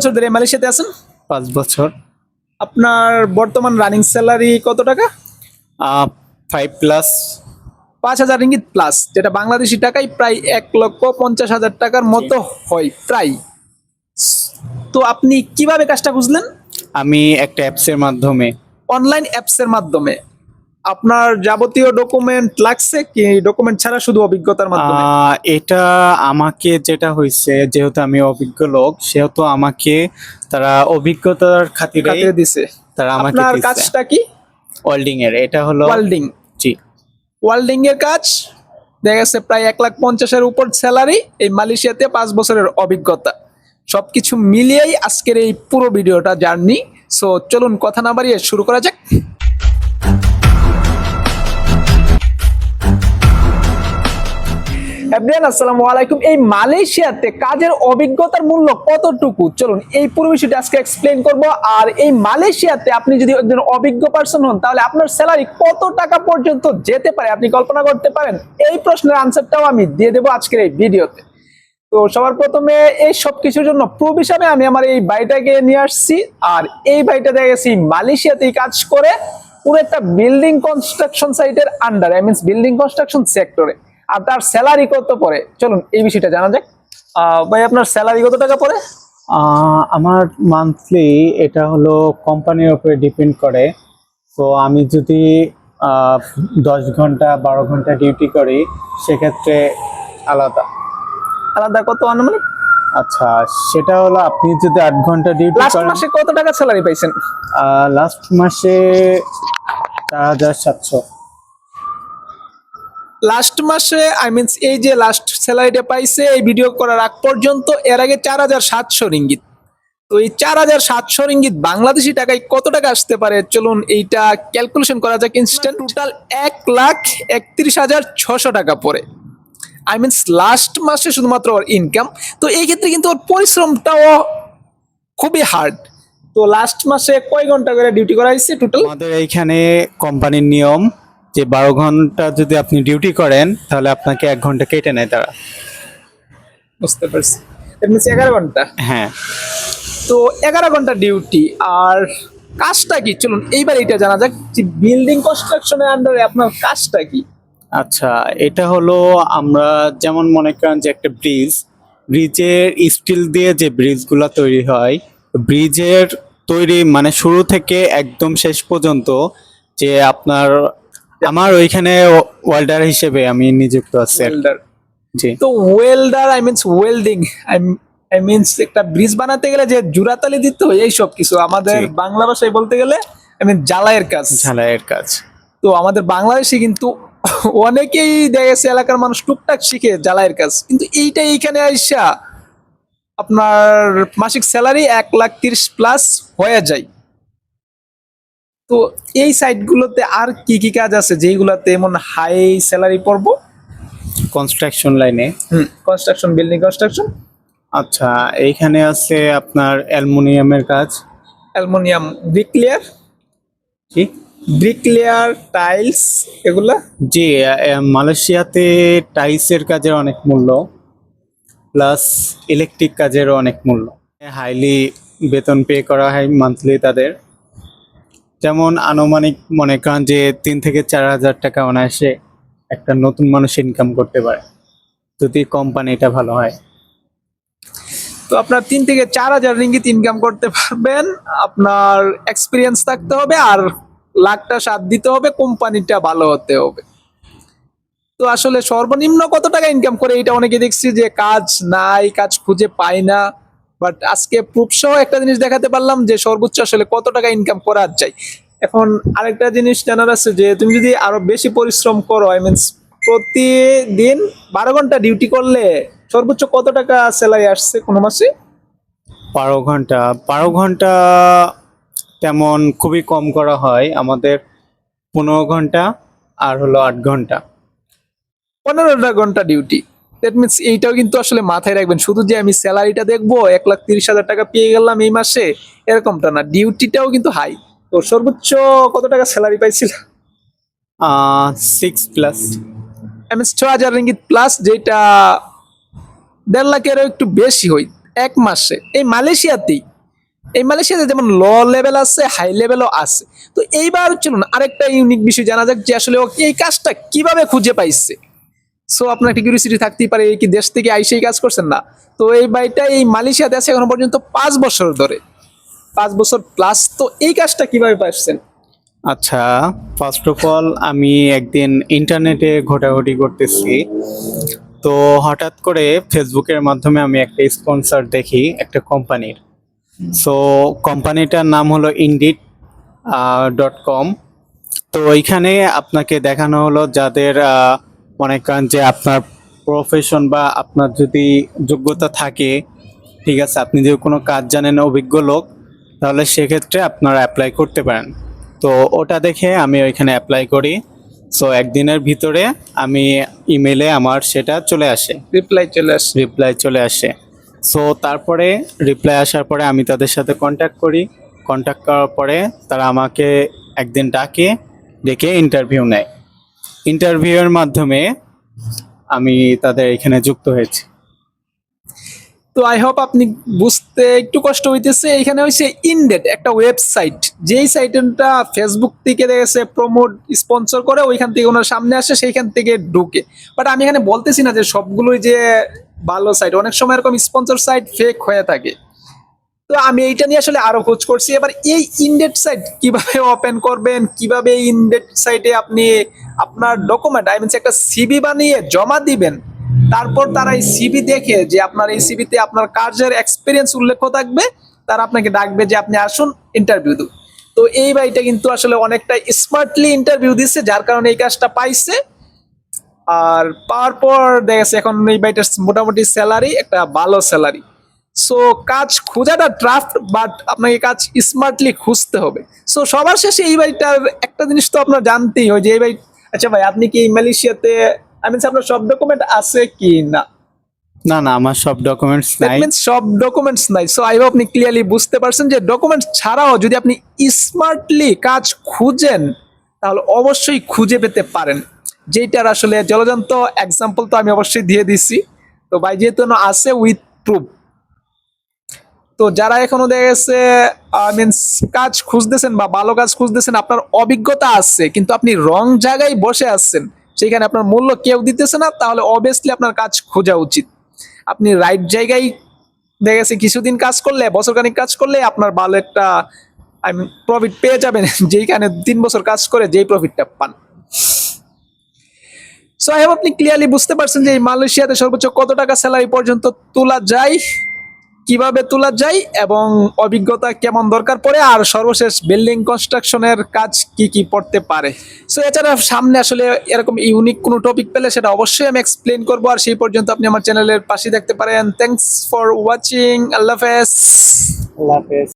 বছর ধরে মালয়েশিয়াতে আছেন? পাঁচ বছর। আপনার বর্তমান রানিং স্যালারি কত টাকা? ফাইভ প্লাস পাঁচ হাজার রিঙ্গিত প্লাস যেটা বাংলাদেশি টাকায় প্রায় এক লক্ষ পঞ্চাশ হাজার টাকার মতো হয় প্রায়। তো আপনি কীভাবে কাজটা বুঝলেন? আমি একটা অ্যাপসের মাধ্যমে। অনলাইন অ্যাপসের মাধ্যমে। আপনার যাবতীয় ডকুমেন্ট লাগছে কি? ডকুমেন্ট ছাড়া শুধু অভিজ্ঞতার মাধ্যমে? এটা আমাকে যেটা হয়েছে যেহেতু আমি অভিজ্ঞ লোক সেহেতু আমাকে তারা অভিজ্ঞতার খাতিরে খাতিরে দিছে। তারা আমাকে আপনার কাজটা কি? ওয়েল্ডিং এর এটা হলো ওয়েল্ডিং জি। ওয়েল্ডিং এর কাজ দেখা গেছে প্রায় এক লাখ পঞ্চাশের উপর স্যালারি এই মালয়েশিয়াতে পাঁচ বছরের অভিজ্ঞতা। সবকিছু মিলিয়েই আজকের এই পুরো ভিডিওটা জার্নি সো চলুন কথা না বাড়িয়ে শুরু করা যাক। এভরিয়ান আসসালামু আলাইকুম। এই মালয়েশিয়াতে কাজের অভিজ্ঞতার মূল্য কতটুকু? চলুন এই পুরো বিষয়টা আজকে এক্সপ্লেন করব। আর এই মালয়েশিয়াতে আপনি যদি একজন অভিজ্ঞ পার্সন হন, তাহলে আপনার স্যালারি কত টাকা পর্যন্ত যেতে পারে আপনি কল্পনা করতে পারেন? এই প্রশ্নের আনসারটাও আমি দিয়ে দেবো আজকের এই ভিডিওতে। তো সবার প্রথমে এই সব কিছুর জন্য প্রুফ হিসাবে আমি আমার এই বাড়িটাকে নিয়ে আসছি। আর এই বাড়িটা দেখা গেছি মালয়েশিয়াতেই কাজ করে। পুরো একটা বিল্ডিং কনস্ট্রাকশন সাইটের under I means building construction সেক্টরে আর তার স্যালারি কত পড়ে? চলুন এই বিষয়টা জানা যাক। ভাই আপনার স্যালারি কত টাকা পড়ে? আমার মান্থলি এটা হলো কোম্পানির উপরে ডিপেন্ড করে। তো আমি যদি দশ ঘণ্টা বারো ঘণ্টা ডিউটি করি সেক্ষেত্রে আলাদা। আলাদা কত আনুমানিক? আচ্ছা সেটা হলো আপনি যদি আট ঘণ্টা ডিউটি লাস্ট মাসে কত টাকা স্যালারি পাইছেন? লাস্ট মাসে চার হাজার সাতশো। লাস্ট মাসে আই মিনস এই যে লাস্ট স্যালারিটা পাইছে এই ভিডিও করার আগ পর্যন্ত এর আগে চার হাজার সাতশো রিঙ্গিত। তো এই চার হাজার সাতশো রিঙ্গিত বাংলাদেশি টাকায় কত টাকা আসতে পারে? চলুন এইটা ক্যালকুলেশন করা যাক ইনস্ট্যান্ট টোটাল এক লাখ একত্রিশ হাজার ছশো টাকা পড়ে। আই মিনস লাস্ট মাসে শুধুমাত্র ওর ইনকাম তো এই ক্ষেত্রে কিন্তু ওর পরিশ্রমটাও খুবই হার্ড তো লাস্ট মাসে কয় ঘণ্টা করে ডিউটি করা হয়েছে টোটাল আমাদের এইখানে কোম্পানির নিয়ম যে বারো ঘণ্টা যদি আপনি ডিউটি করেন তাহলে আপনাকে এক ঘণ্টা কেটে নেয় তারা। বুঝতে পারছি। এগারো ঘণ্টা? হ্যাঁ। তো এগারো ঘণ্টা ডিউটি আর কাজটা কি? চলুন এইবার এটা জানা যাক যে বিল্ডিং কনস্ট্রাকশনের আন্ডারে আপনার কাজটা কি? আচ্ছা এটা হলো আমরা যেমন মনে করেন যে একটা ব্রিজ ব্রিজের স্টিল দিয়ে যে ব্রিজগুলো তৈরি হয় ব্রিজের তৈরি মানে শুরু থেকে একদম শেষ পর্যন্ত যে আপনার আমার ওইখানে ওয়েল্ডার হিসেবে আমি নিযুক্ত আছি ওয়েল্ডার জি। তো welder I means welding I I means একটা ব্রিজ বানাতে গেলে যে জুরাতালি দিতে হয় এই সব কিছু। আমাদের বাংলা ভাষায় বলতে গেলে আই মিন জ্বালাইয়ের কাজ। ঝালাইয়ের কাজ। তো আমাদের বাংলাদেশে কিন্তু অনেকেই দেখেছে এলাকার মানুষ টুকটাক শিখে জ্বালাইয়ের কাজ। কিন্তু এইটা এইখানে আইসা আপনার মাসিক স্যালারি এক লাখ তিরিশ প্লাস হয়ে যায়। তো এই সাইটগুলোতে আর কি কি কাজ আছে? যেইগুলোতে এমন হাই স্যালারি পড়ব? কনস্ট্রাকশন লাইনে হুম কনস্ট্রাকশন বিল্ডিং কনস্ট্রাকশন আচ্ছা এইখানে আছে আপনার অ্যালুমিনিয়ামের কাজ। অ্যালমোনিয়াম ব্রিকলেয়ার কি? ব্রিকলেয়ার টাইলস এগুলা? জি মালয়েশিয়াতে টাইলসের কাজের অনেক মূল্য প্লাস ইলেকট্রিক কাজেরও অনেক মূল্য। হাইলি বেতন পে করা হয় মান্থলি তাদের। যেমন আনুমানিক মনে করেন যে তিন থেকে চার হাজার টাকা অনায়াসে একটা নতুন মানুষ ইনকাম করতে পারে, যদি কোম্পানিটা ভালো হয়। তো আপনার তিন থেকে চার হাজার রিঙ্গিত ইনকাম করতে পারবেন, আপনার এক্সপিরিয়েন্স থাকতে হবে আর লাখটা সাথ দিতে হবে কোম্পানিটা ভালো হতে হবে। তো আসলে সর্বনিম্ন কত টাকা ইনকাম করে এটা অনেকে দেখছি যে কাজ নাই, কাজ খুঁজে পায় না। বাট আজকে প্রুফ সহ একটা জিনিস দেখাতে পারলাম যে সর্বোচ্চ আসলে কত টাকা ইনকাম করা যায়। এখন আরেকটা জিনিস জানার আছে যে তুমি যদি আরও বেশি পরিশ্রম করো আই মিনস প্রতিদিন বারো ঘণ্টা ডিউটি করলে সর্বোচ্চ কত টাকা স্যালারি আসছে কোনো মাসে? বারো ঘণ্টা। বারো ঘণ্টা তেমন খুবই কম করা হয়। আমাদের পনেরো ঘণ্টা আর হলো আট ঘণ্টা। পনেরোটা ঘণ্টা ডিউটি দ্যাট মিনস এইটাও কিন্তু আসলে মাথায় রাখবেন। শুধু যে আমি স্যালারিটা দেখব এক লাখ তিরিশ হাজার টাকা পেয়ে গেলাম এই মাসে এরকমটা না। ডিউটিটাও কিন্তু হাই। তো সর্বোচ্চ কত টাকা স্যালারি পাইছিল? সিক্স প্লাস আই মিনস ছ হাজার রিঙ্গিত প্লাস যেটা দেড় লাখেরও একটু বেশি হয় এক মাসে। এই মালয়েশিয়াতেই। এই মালয়েশিয়াতে যেমন ল লেভেল আছে হাই লেভেলও আছে। তো এইবার চলুন আরেকটা ইউনিক বিষয় জানা যাক যে আসলে ও এই কাজটা কীভাবে খুঁজে পাইছে। সো আপনার একটা কিউরিয়াসিটি থাকতেই পারে, এই কি দেশ থেকে আইসে কাজ করছেন না? তো এই বাড়িটা এই মালয়েশিয়াতে আছে এখনও পর্যন্ত পাঁচ বছর ধরে। পাঁচ বছর প্লাস তো এই কাজটা কীভাবে পাচ্ছেন আচ্ছা ফার্স্ট অফ অল আমি একদিন ইন্টারনেটে ঘোটাঘুটি করতেছি। তো হঠাৎ করে ফেসবুকের মাধ্যমে আমি একটা স্পন্সর দেখি, একটা কোম্পানির সো কোম্পানিটার নাম হলো ইন্ডিট ডট কম তো ওইখানে আপনাকে দেখানো হলো যাদের মনে করেন যে আপনার প্রফেশন বা আপনার যদি যোগ্যতা থাকে ঠিক আছে আপনি যদি কোনো কাজ জানেন অভিজ্ঞ লোক তাহলে সেক্ষেত্রে আপনারা অ্যাপ্লাই করতে পারেন। তো ওটা দেখে আমি ওইখানে অ্যাপ্লাই করি। সো একদিনের ভিতরে আমি ইমেলে আমার সেটা চলে আসে। রিপ্লাই চলে আসে। রিপ্লাই চলে আসে। সো তারপরে রিপ্লাই আসার পরে আমি তাদের সাথে কন্ট্যাক্ট করি। কন্ট্যাক্ট করার পরে তারা আমাকে একদিন ডাকে ডেকে ইন্টারভিউ নেয়। ইন্টারভিউয়ের মাধ্যমে আমি তাদের এখানে যুক্ত হয়েছি। তো আই হোপ আপনি বুঝতে একটু কষ্ট হইতেছে, এখানে হচ্ছে ইনডেট একটা ওয়েবসাইট যেই সাইটটা ফেসবুক থেকে দেখেছে প্রমোট স্পন্সর করে, ওইখান থেকে ওনার সামনে আসে, সেইখান থেকে ঢুকে। বাট আমি এখানে বলতেছি না যে সবগুলোই যে ভালো সাইট অনেক সময় এরকম স্পন্সর সাইট ফেক হয়ে থাকে। তো আমি এইটা নিয়ে আসলে আরও খোঁজ করছি। এবার এই ইনডেট সাইট কীভাবে ওপেন করবেন, কীভাবে ইনডেট সাইটে আপনি আপনার ডকুমেন্ট আই মিনস একটা সিবি বানিয়ে জমা দিবেন, তারপর তারা এই সিবি দেখে যে আপনার এই সিবিতে আপনার কাজের এক্সপিরিয়েন্স উল্লেখ থাকবে, তারা আপনাকে ডাকবে যে আপনি আসুন ইন্টারভিউ দিন তো এই বাড়িটা কিন্তু আসলে অনেকটা স্মার্টলি ইন্টারভিউ দিচ্ছে যার কারণে এই কাজটা পাইছে। আর পাওয়ার পর দেখেছে এখন এই বাড়িটার মোটামুটি স্যালারি একটা ভালো স্যালারি সো কাজ খোঁজাটা ট্রাফট বাট আপনাকে কাজ স্মার্টলি খুঁজতে হবে। সো সবার শেষে এই বাড়িটার একটা জিনিস তো আপনার জানতেই হয় যে এই বাড়ি আচ্ছা ভাই আপনি কি মালয়েশিয়াতে আমি আপনার সব ডকুমেন্ট আছে কি না? না না আমার সব ডকুমেন্টস নাই। মিনস সব ডকুমেন্টস নাই। সো আই হোপ আপনি ক্লিয়ারলি বুঝতে পারছেন যে ডকুমেন্টস ছাড়াও যদি আপনি স্মার্টলি কাজ খুঁজেন তাহলে অবশ্যই খুঁজে পেতে পারেন। যেটার আসলে জলজন্ত এক্সাম্পল তো আমি অবশ্যই দিয়ে দিছি। তো ভাই যেহেতু না আছে উইথ প্রুফ তো যারা এখনও দেখা গেছে মিনস কাজ খুঁজতেছেন বা ভালো কাজ খুঁজতেছেন, আপনার অভিজ্ঞতা আছে, কিন্তু আপনি রং জায়গায় বসে আসছেন সেখানে আপনার মূল্য কেউ দিতেছে না, তাহলে অবভিয়াসলি আপনার কাজ খোঁজা উচিত। আপনি রাইট জায়গায় দেখা গেছে কিছুদিন কাজ করলে বছর খানিক কাজ করলে আপনার ভালো একটা আই মিন প্রফিট পেয়ে যাবেন, যেইখানে তিন বছর কাজ করে যেই প্রফিটটা পান। সো আই আপনি ক্লিয়ারলি বুঝতে পারছেন যে মালয়েশিয়াতে সর্বোচ্চ কত টাকা স্যালারি পর্যন্ত তোলা যায়। কীভাবে তোলা যায় এবং অভিজ্ঞতা কেমন দরকার পড়ে আর সর্বশেষ বিল্ডিং কনস্ট্রাকশনের কাজ কি কি পড়তে পারে? সো এছাড়া সামনে আসলে এরকম ইউনিক কোনো টপিক পেলে সেটা অবশ্যই আমি এক্সপ্লেন করব। আর সেই পর্যন্ত আপনি আমার চ্যানেলের পাশে দেখতে পারেন। থ্যাংকস ফর ওয়াচিং আল্লাহ হাফেজ। আল্লাহ হাফেজ।